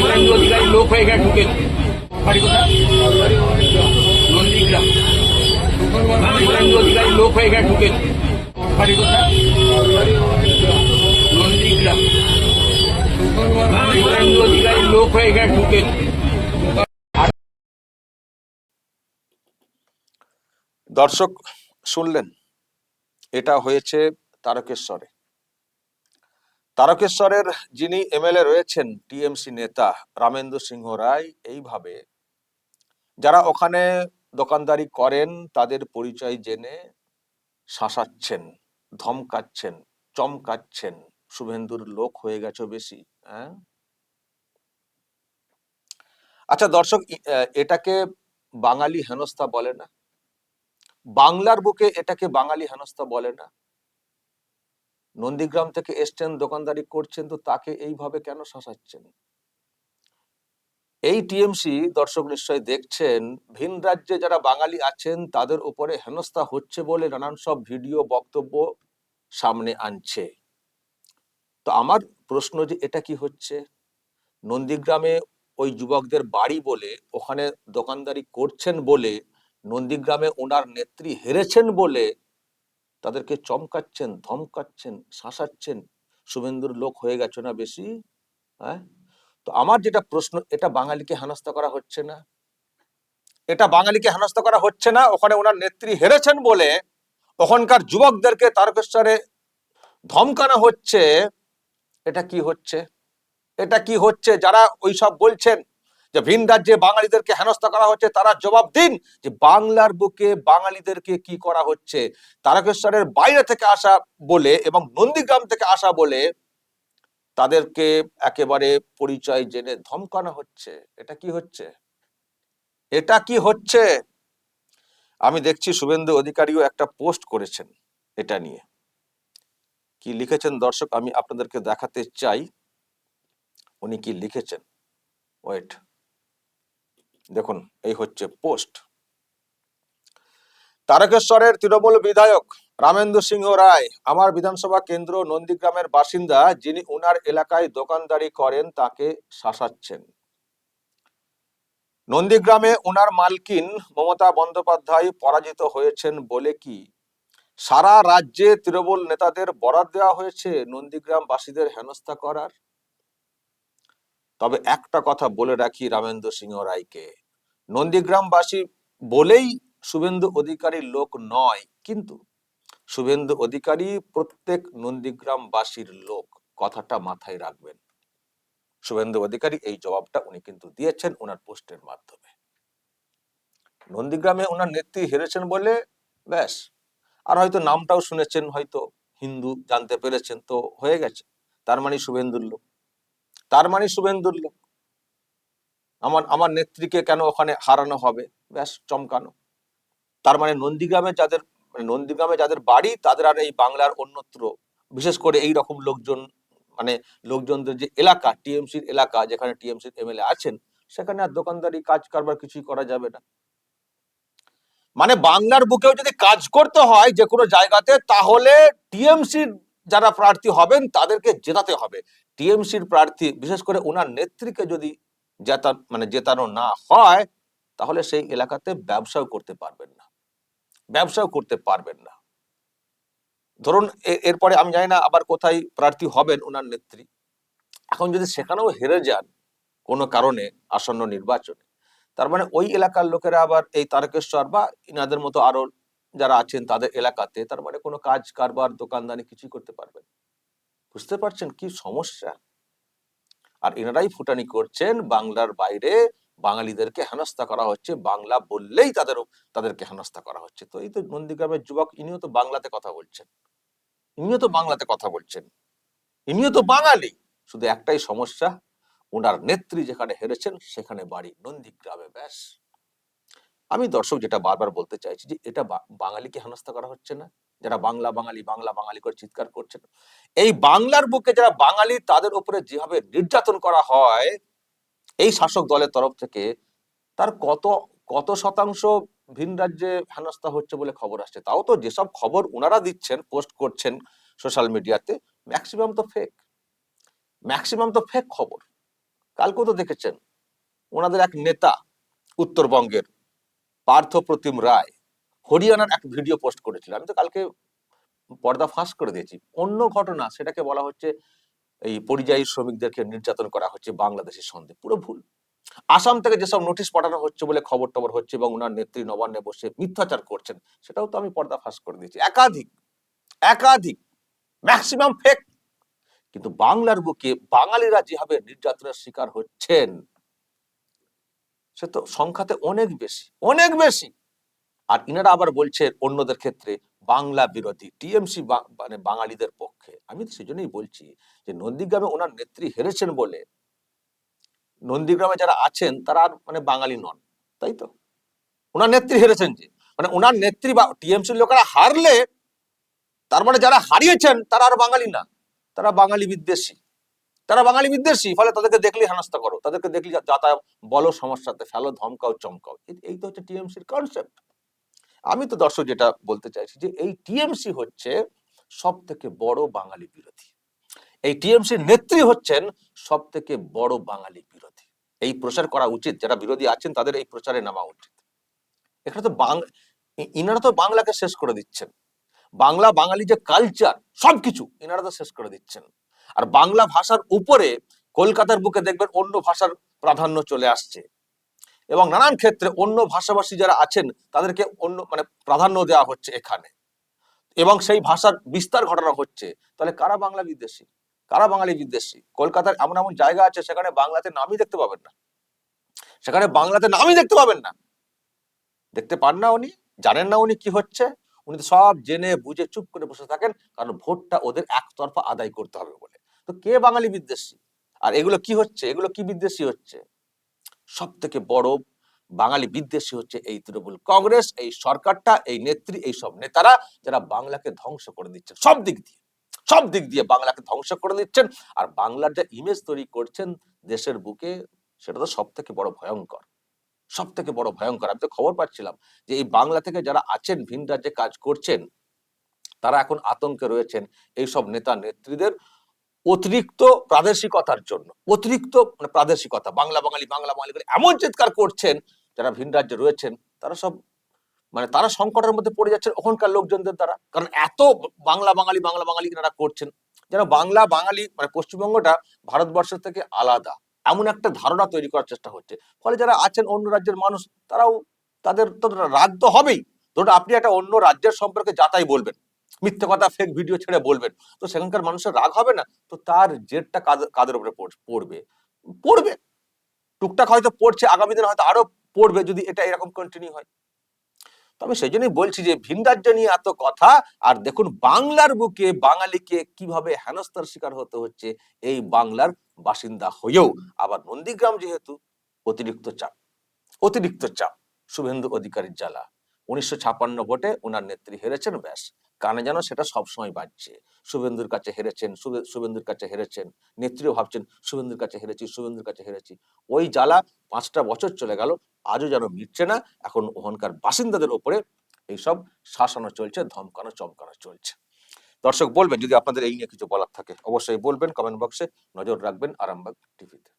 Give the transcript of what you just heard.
লোক দর্শক শুনলেন এটা হয়েছে তারকেশ্বরে। তারকেশ্বরের যিনি এমএলএ রয়েছেন টিএমসি নেতা রামেন্দ্র সিংহ রায়, এইভাবে যারা ওখানে দোকানদারি করেন, তাদের পরিচয় জেনে শাসাচ্ছেন, ধমকাচ্ছেন, চমকাচ্ছেন। শুভেন্দুর লোক হয়ে গেছে বেশি হ্যাঁ? আচ্ছা দর্শক এটাকে বাঙালি হেনস্থা বলে না। বাংলার বুকে এটাকে বাঙালি হেনস্থা বলে না। নন্দীগ্রাম থেকে এসছেন, দোকানদারি করছেন, তো তাকে এইভাবে কেন শাসাচ্ছেন? এই টিএমসি দর্শক নিশ্চয় দেখছেন, ভিন রাজ্যে যারা বাঙালি আছেন, তাদের উপরে হেনস্থা হচ্ছে বলে নানান সব ভিডিও বক্তব্য সামনে আনছে। তো আমার প্রশ্ন যে এটা কি হচ্ছে? নন্দীগ্রামে ওই যুবকদের বাড়ি বলে, ওখানে দোকানদারি করছেন বলে, নন্দীগ্রামে ওনার নেত্রী হেরেছেন বলে তাদেরকে চমকাচ্ছেন, ধমকাচ্ছেন, শাসাচ্ছেন, শুভেন্দুর লোক হয়ে গেছে না বেশি? হ্যাঁ তো আমার যেটা প্রশ্ন, এটা বাঙালিকে হেনস্থা করা হচ্ছে না। এটা বাঙালিকে হেনস্থা করা হচ্ছে না, ওখানে ওনার নেত্রী হেরেছেন বলে ওখানকার যুবকদেরকে তারকেশ্বরে ধমকানো হচ্ছে। এটা কি হচ্ছে? এটা কি হচ্ছে? যারা ওইসব বলছেন যে ভিন রাজ্যে বাঙালিদেরকে হেনস্থা করা হচ্ছে, তারা জবাব দিন যে বাংলার বুকে বাঙালিদেরকে কি করা হচ্ছে। তারকেশ্বরের বাইরে থেকে আসা বলে এবং নন্দীগ্রাম থেকে আসা বলে তাদেরকে একেবারে পরিচয় জেনে ধমকানো হচ্ছে। এটা কি হচ্ছে? এটা কি হচ্ছে? আমি দেখছি শুভেন্দু অধিকারীও একটা পোস্ট করেছেন এটা নিয়ে। কি লিখেছেন দর্শক? আমি আপনাদেরকে দেখাতে চাই। উনি কি লিখেছেন? ওয়েট। দেখুন, এই হচ্ছে পোস্ট। তারকেশ্বরের তৃণমূল বিধায়ক রামেন্দ্র সিংহ রায়, আমার বিধানসভা কেন্দ্র নন্দীগ্রামের বাসিন্দা যিনি উনার এলাকায় দোকানদারি করেন তাকে শাসাচ্ছেন। নন্দীগ্রামে উনার মালকিন মমতা বন্দ্যোপাধ্যায় পরাজিত হয়েছেন বলে কি? সারা রাজ্যে তৃণমূল নেতাদের বরাদ দেওয়া হয়েছে নন্দীগ্রামবাসীদের হেনস্থা করার? তবে একটা কথা বলে রাখি রামেন্দ্র সিংহ রায়কে। নন্দীগ্রামবাসী বলেই শুভেন্দু অধিকারীর লোক নয়, কিন্তু শুভেন্দু অধিকারী প্রত্যেক নন্দীগ্রামবাসীর লোক, কথাটা মাথায় রাখবেন। শুভেন্দু অধিকারী এই জবাবটা উনি কিন্তু দিয়েছেন ওনার পোস্টের মাধ্যমে। নন্দীগ্রামে ওনার নেত্রী হেরেছেন বলে ব্যাস, আর হয়তো নামটাও শুনেছেন, হয়তো হিন্দু জানতে পেরেছেন, তো হয়ে গেছে। তার মানে শুভেন্দুর লোক তার মানে শুভেন্দুর লোক আমার আমার নেত্রীকে কেন ওখানে হারানো হবে? ব্যাস, চমকানো। তার মানে নন্দীগ্রামে যাদের মানে নন্দীগ্রামে যাদের বাড়ি, তাদের আর এই বাংলার অন্যত্র। বিশেষ করে এই রকম লোকজন মানে লোকজনদের যে এলাকা, টিএমসির এলাকা, যেখানে টিএমসির এমএলএ আছেন, সেখানে আর দোকানদারি, কাজ কারবার কিছুই করা যাবে না। মানে বাংলার বুকেও যদি কাজ করতে হয় যে কোনো জায়গাতে, তাহলে টিএমসির যারা প্রার্থী হবেন, তাদেরকে জেতাতে হবে। টিএমসির প্রার্থী, বিশেষ করে ওনার নেত্রীকে যদি জেতা মানে জেতানো না হয়, তাহলে সেই এলাকাতে ব্যবসাও করতে পারবেন না। ব্যবসাও করতে পারবেন না। ধরুন এরপরে আমি জানি না আবার কোথায় প্রার্থী হবেন ওনার নেত্রী। এখন যদি সেখানেও হেরে যান কোনো কারণে আসন্ন নির্বাচনে, তার মানে ওই এলাকার লোকেরা আবার এই তারকেশ্বর বা ইনাদের মতো আরও যারা আছেন তাদের এলাকাতে তার মানে কোনো কাজ কারবার, দোকানদানি কিছুই করতে পারবেন। বুঝতে পারছেন কি সমস্যা? আর এনারাই ফুটানি করছেন বাংলার বাইরে। বাঙালিদেরকে হেনস্থা করা হচ্ছে, বাংলা বললেই তাদের তাদেরকে হেনস্থা করা হচ্ছে। তো এই তো নন্দীগ্রামের যুবক, ইনিও তো বাংলাতে কথা বলছেন। ইনিও তো বাংলাতে কথা বলছেন। ইনিও তো বাঙালি। শুধু একটাই সমস্যা, ওনার নেত্রী যেখানে হেরেছেন, সেখানে বাড়ি নন্দীগ্রামে, ব্যাস। আমি দর্শক যেটা বারবার বলতে চাইছি যে, এটা বাঙালিকে হেনস্থা করা হচ্ছে না। যারা বাংলা বাঙালি বাংলা বাঙালি করে চিৎকার করছেন। এই বাংলার বুকে যারা বাঙালি, তাদের উপরে যেভাবে নির্যাতন করা হয়, এই শাসক দলের তরফ থেকে তার কত কত শতাংশ ভিন রাজ্যে হেনস্থা হচ্ছে বলে খবর আসছে। তাও তো যেসব খবর ওনারা দিচ্ছেন, পোস্ট করছেন সোশ্যাল মিডিয়াতে, ম্যাক্সিমাম তো ফেক ম্যাক্সিমাম তো ফেক খবর। কালকেও তো দেখেছেন ওনাদের এক নেতা উত্তরবঙ্গের পার্থ প্রতিম রায় হরিয়ানার এক ভিডিও পোস্ট করেছিল। আমি তো কালকে পর্দা ফাঁস করে দিয়েছি। অন্য ঘটনা, সেটাকে বলা হচ্ছে এই পরিযায়ী শ্রমিকদেরকে নির্যাতন করা হচ্ছে বাংলাদেশের সন্দেহ পুরো ভুল। আসাম থেকে যেসব নোটিশ পাঠানো হচ্ছে বলে খবর টবর হচ্ছে এবং ওনার নেত্রী নবান্নে বসে মিথ্যাচার করছেন, সেটাও তো আমি পর্দা ফাঁস করে দিয়েছি। একাধিক একাধিক ম্যাক্সিমাম ফেক কিন্তু বাংলার বুকে বাঙালিরা যেভাবে নির্যাতনের শিকার হচ্ছেন, সে তো সংখ্যাতে অনেক বেশি অনেক বেশি। আর ইনারা আবার বলছে অন্যদের ক্ষেত্রে বাংলা বিরোধী, টিএমসি মানে বাঙালিদের পক্ষে। আমি তো সেজন্যই বলছি যে নন্দীগ্রামে ওনার নেত্রী হেরেছেন বলে নন্দীগ্রামে যারা আছেন তারা আর মানে বাঙালি নন, তাই তো? ওনার নেত্রী হেরেছেন যে মানে ওনার নেত্রী বা টিএমসির লোকেরা হারলে তার মানে যারা হারিয়েছেন তারা আর বাঙালি না, তারা বাঙালি বিদ্বেষী। তারা বাঙালি বিদ্বেষী, ফলে তাদেরকে দেখলে হেনস্থা করো, তাদেরকে দেখলে যাতায়াত বলো সমস্যাতে, ফেলো ধমকাও চমকাও। এই তো হচ্ছে টিএমসির কনসেপ্ট আমি তো দর্শক যেটা বলতে চাইছি যে এই টিএমসি হচ্ছে সব থেকে বড় বাঙালি বিরোধী। এই টিএমসির নেত্রী হচ্ছেন সব থেকে বড় বাঙালি বিরোধী। এই প্রচার করা উচিত, যারা বিরোধী আছেন তাদের এই প্রচারে নামা উচিত। এখানে তো বাং ইনারা তো বাংলাকে শেষ করে দিচ্ছেন। বাংলা, বাঙালি যে কালচার সবকিছু ইনারা তো শেষ করে দিচ্ছেন। আর বাংলা ভাষার উপরে কলকাতার বুকে দেখবেন অন্য ভাষার প্রাধান্য চলে আসছে। এবং নানান ক্ষেত্রে অন্য ভাষাভাষী যারা আছেন, তাদেরকে অন্য মানে প্রাধান্য দেওয়া হচ্ছে এখানে। এবং সেই ভাষার বিস্তার ঘটানো হচ্ছে। তাহলে কারা বাংলা বিদ্বেষী? কারা বাঙালি বিদ্বেষী? কলকাতার এমন এমন জায়গা আছে সেখানে বাংলাতে নামই দেখতে পাবেন না। সেখানে বাংলাতে নামই দেখতে পাবেন না। দেখতে পান না উনি, জানেন না উনি কি হচ্ছে। উনি তো সব জেনে, বুঝে, চুপ করে বসে থাকেন, কারণ ভোটটা ওদের একতরফা আদায় করতে হবে বলে। তো কে বাঙালি বিদ্বেষী? আর এগুলো কি হচ্ছে? এগুলো কি বিদ্বেষী হচ্ছে? সব থেকে বড় বাঙালি বিদ্বেষী হচ্ছে এই তৃণমূল কংগ্রেস, এই সরকারটা, এই নেত্রী, এই সব নেতারা যারা বাংলাকে ধ্বংস করে দিচ্ছেন। সব দিক দিয়ে, সব দিক দিয়ে বাংলাকে ধ্বংস করে দিচ্ছেন। আর বাংলার যা ইমেজ তৈরি করছেন দেশের বুকে, সেটা তো সব থেকে বড় ভয়ঙ্কর সব থেকে বড় ভয়ঙ্কর। আমি তো খবর পাচ্ছিলাম যে এই বাংলা থেকে যারা আছেন, ভিন রাজ্যে কাজ করছেন, তারা এখন আতঙ্কে রয়েছেন। এই সব নেতা নেত্রীদের অতিরিক্ত প্রাদেশিকতার জন্য, অতিরিক্ত মানে প্রাদেশিকতা, বাংলা বাঙালি বাংলা বাঙালি করে এমন চিৎকার করছেন, যারা ভিন রাজ্যে রয়েছেন, তারা সব মানে তারা সংকটের মধ্যে পড়ে যাচ্ছেন ওখানকার লোকজনদের দ্বারা। কারণ এত বাংলা বাঙালি বাংলা বাঙালি এনারা করছেন, যেন বাংলা বাঙালি মানে পশ্চিমবঙ্গটা ভারতবর্ষের থেকে আলাদা। এমন একটা ধারণা তৈরি করার চেষ্টা হচ্ছে। ফলে যারা আছেন অন্য রাজ্যের মানুষ, তারাও তাদের তো রাগ তো হবেই। ধরুন আপনি একটা অন্য রাজ্যের সম্পর্কে যাতাই বলবেন মিথ্যে কথা ফেক ভিডিও ছেড়ে বলবেন। তো সেখানকার মানুষের রাগ হবে না? তো তার জেরটা কাদের উপরে পড়বে? পড়বে। টুকটাক হয়তো পড়ছে, আগামী দিনে হয়তো আরও পড়বে যদি এটা এরকম কন্টিনিউ হয়। তবে সেই জন্যই বলছি যে, ভিন নিয়ে এত কথা, আর দেখুন বাংলার বুকে বাঙালিকে কীভাবে হেনস্থার শিকার হতে হচ্ছে, এই বাংলার বাসিন্দা হয়েও। আবার নন্দীগ্রাম যেহেতু, অতিরিক্ত চাপ। অতিরিক্ত চাপ। শুভেন্দু অধিকারীর জ্বালা। উনিশশো ছাপান্ন ভোটে ওনার নেত্রী হেরেছেন, ব্যাস। কানে যেন সেটা সবসময় বাজছে। শুভেন্দুর কাছে হেরেছেন শুভেন্দুর কাছে হেরেছেন, নেত্রীও ভাবছেন, শুভেন্দুর কাছে হেরেছি, শুভেন্দুর কাছে হেরেছি। ওই জ্বালা পাঁচটা বছর চলে গেল, আজও যেন মিটছে না। এখন ওখানকার বাসিন্দাদের ওপরে এইসব শাসানো চলছে, ধমকানো, চমকানো চলছে। দর্শক, বলবেন, যদি আপনাদের এই নিয়ে কিছু বলার থাকে, অবশ্যই বলবেন, কমেন্ট বক্সে নজর রাখবেন আরামবাগ টিভিতে।